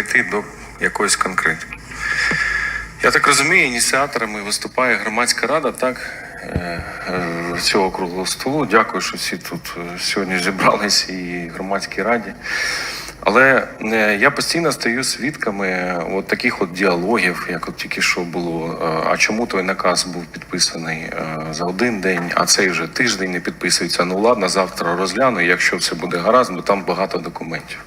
Йти до якоїсь конкретики. Я так розумію, ініціаторами виступає громадська рада, так? е, е, Цього круглого столу. Дякую, що всі тут е, сьогодні зібрались і громадській раді. Але е, я постійно стаю свідками от таких от діалогів, як от тільки що було. Е, А чому той наказ був підписаний е, за один день, а цей вже тиждень не підписується. Ну ладно, завтра розгляну, якщо все буде гаразд, бо там багато документів.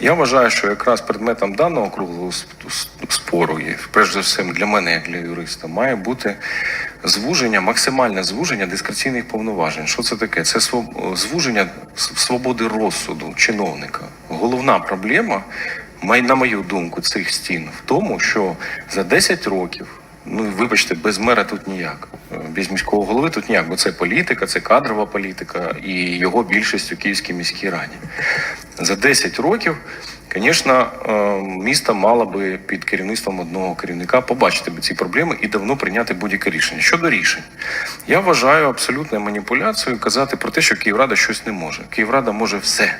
Я вважаю, що якраз предметом даного круглого і перш за все для мене, як для юриста, має бути звуження, максимальне звуження дискреційних повноважень. Що це таке? Це звуження свободи розсуду чиновника. Головна проблема, на мою думку, цих стін в тому, що за 10 років. Ну, вибачте, без мера тут ніяк. Без міського голови тут ніяк, бо це політика, це кадрова політика і його більшість у Київській міській раді. За 10 років, звісно, е, місто мало би під керівництвом одного керівника побачити би ці проблеми і давно прийняти будь-яке рішення. Щодо рішень, я вважаю абсолютною маніпуляцією казати про те, що Київрада щось не може. Київрада може все.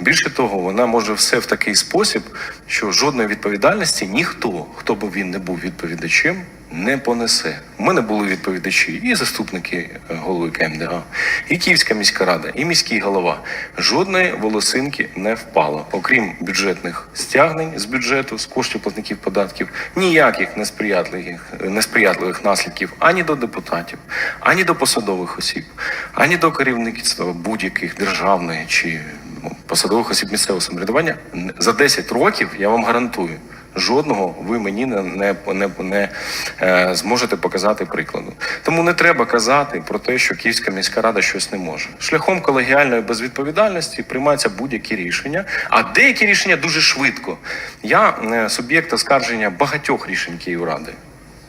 Більше того, вона може все в такий спосіб, що жодної відповідальності ніхто, хто би він не був відповідачем, не понесе. У мене були відповідачі і заступники е, голови КМДА, і Київська міська рада, і міський голова. Жодної волосинки не впало, окрім бюджетних стягнень з бюджету, з коштів платників податків, ніяких несприятливих, несприятливих наслідків ані до депутатів, ані до посадових осіб, ані до керівництва будь-яких державної чи ну, посадових осіб місцевого самоврядування за 10 років я вам гарантую. Жодного ви мені не, не, не, не е, зможете показати прикладу. Тому не треба казати про те, що Київська міська рада щось не може. Шляхом колегіальної безвідповідальності приймаються будь-які рішення, а деякі рішення дуже швидко. Я е, суб'єкт оскарження багатьох рішень Київради.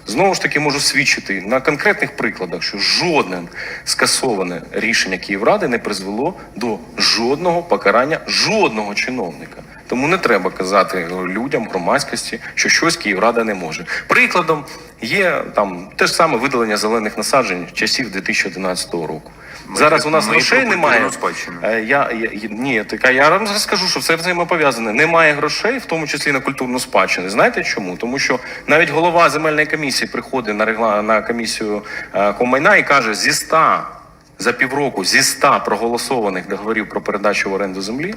Знову ж таки можу свідчити на конкретних прикладах, що жодне скасоване рішення Київради не призвело до жодного покарання жодного чиновника. Тому не треба казати людям, громадськості, що щось Київрада не може. Прикладом є там те ж саме видалення зелених насаджень часів 2011 року. Зараз у нас грошей немає. Е, Я, я, я- ні, така я вам скажу, що все взаємопов'язане. Немає грошей, в тому числі на культурну спадщину. Знаєте чому? Тому що навіть голова земельної комісії приходить на регла на комісію е, Комайна і каже: зі 100 за півроку зі 100 проголосованих договорів про передачу в оренду землі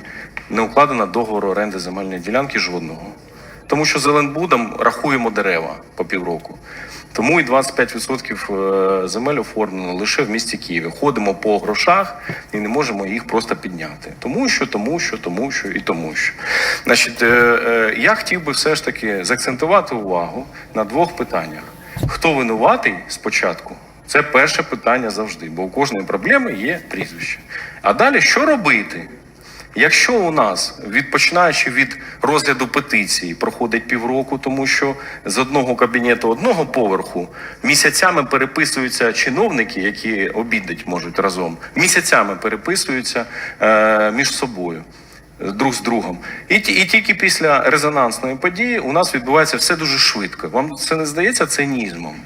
не укладено договору оренди земельної ділянки жодного. Тому що Зеленбудом рахуємо дерева по півроку. Тому і 25% земель оформлено лише в місті Києві. Ходимо по грошах і не можемо їх просто підняти. Тому що, тому що, тому що і тому що. Значить, е, е, я хотів би все ж таки заакцентувати увагу на двох питаннях: хто винуватий спочатку? Це перше питання завжди, бо у кожної проблеми є прізвище. А далі що робити? Якщо у нас, від починаючи від розгляду петиції, проходить півроку, тому що з одного кабінету одного поверху місяцями переписуються чиновники, які обідать можуть разом, місяцями переписуються е, між собою. Друг з другом, і, і тільки після резонансної події у нас відбувається все дуже швидко. Вам це не здається цинізмом?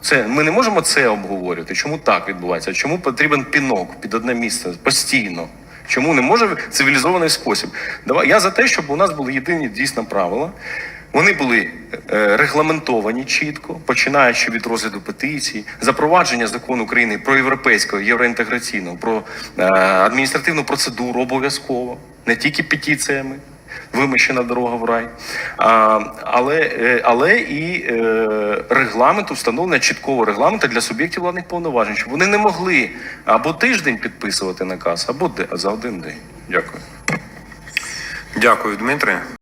Це ми не можемо це обговорювати. Чому так відбувається? Чому потрібен пінок під одне місце постійно? Чому не може цивілізований спосіб? Давай я за те, щоб у нас були єдині дійсно правила. Вони були е, регламентовані чітко, починаючи від розгляду петицій, запровадження закону України про європейського євроінтеграційного, про е, адміністративну процедуру обов'язково, не тільки петиціями вимощена дорога в рай, а, але, е, але і е, регламенту, встановлення чіткого регламенту для суб'єктів владних повноважень, щоб вони не могли або тиждень підписувати наказ, або за один день. Дякую. Дякую, Дмитре.